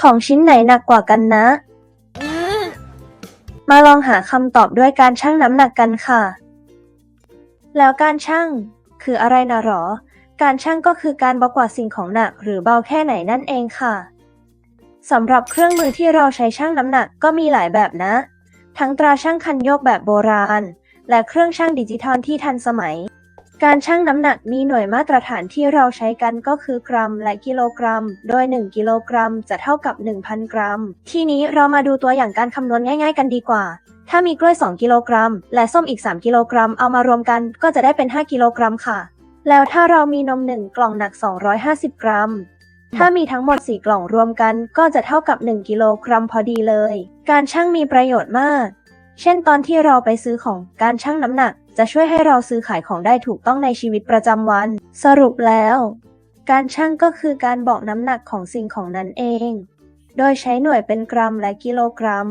ของชิ้นไหนหนักกว่ากันนะ มาลองหาคำตอบด้วยการชั่งน้ำหนักกันค่ะ แล้วการชั่ง คืออะไรนะหรอ การชั่งก็คือการบอกว่าสิ่งของหนักหรือเบาแค่ไหนนั่นเองค่ะสำหรับเครื่องมือที่เราใช้ชั่งน้ำหนักก็มีหลายแบบนะ ทั้งตราชั่งคันโยกแบบโบราณ และเครื่องชั่งดิจิทัลที่ทันสมัย การชั่งน้ำหนักมีหน่วยมาตรฐานที่เราใช้กันก็คือกรัมและกิโลกรัม โดย 1 กิโลกรัมจะเท่ากับ 1,000 กรัม ทีนี้เรามาดูตัวอย่างการคำนวณง่ายๆ กันดีกว่า ถ้ามีกล้วย 2 กิโลกรัม และส้มอีก 3 กิโลกรัม เอามารวมกันก็จะได้เป็น 5 กิโลกรัมค่ะ แล้วถ้าเรามีนม 1 กล่องหนัก 250 กรัม ถ้ามีทั้งหมด 4 กล่องรวมกัน ก็จะเท่ากับ 1 กิโลกรัมพอดีเลย การชั่งมีประโยชน์มาก เช่นตอนที่เราไปซื้อของการชั่งน้ำหนัก จะช่วยให้เราซื้อขายของได้ถูกต้องในชีวิตประจำวัน สรุปแล้ว การชั่งก็คือการบอกน้ำหนักของสิ่งของนั้นเอง โดยใช้หน่วยเป็นกรัมและกิโลกรัม